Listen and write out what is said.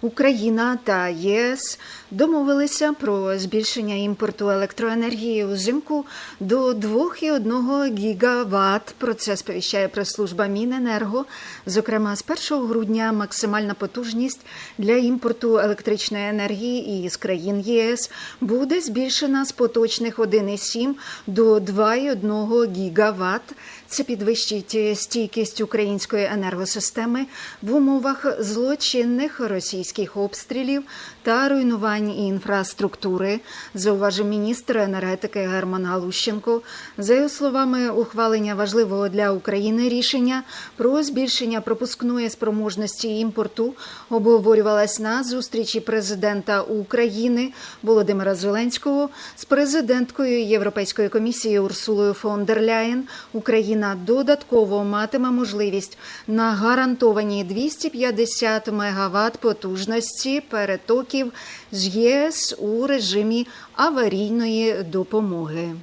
Україна та ЄС домовилися про збільшення імпорту електроенергії узимку до 2,1 гігаватт. Про це сповіщає прес-служба Міненерго. Зокрема, з 1 грудня максимальна потужність для імпорту електричної енергії із країн ЄС буде збільшена з поточних 1,7 до 2,1 гігаватт. Це підвищить стійкість української енергосистеми в умовах злочинних російських обстрілів та руйнувань інфраструктури, зауважив міністр енергетики Герман Галущенко. За його словами, ухвалення важливого для України рішення про збільшення пропускної спроможності імпорту обговорювалось на зустрічі президента України Володимира Зеленського з президенткою Європейської комісії Урсулою фон дер Ляєн. Україна додатково матиме можливість на гарантовані 250 МВт потужності перетоків з ЄС у режимі аварійної допомоги.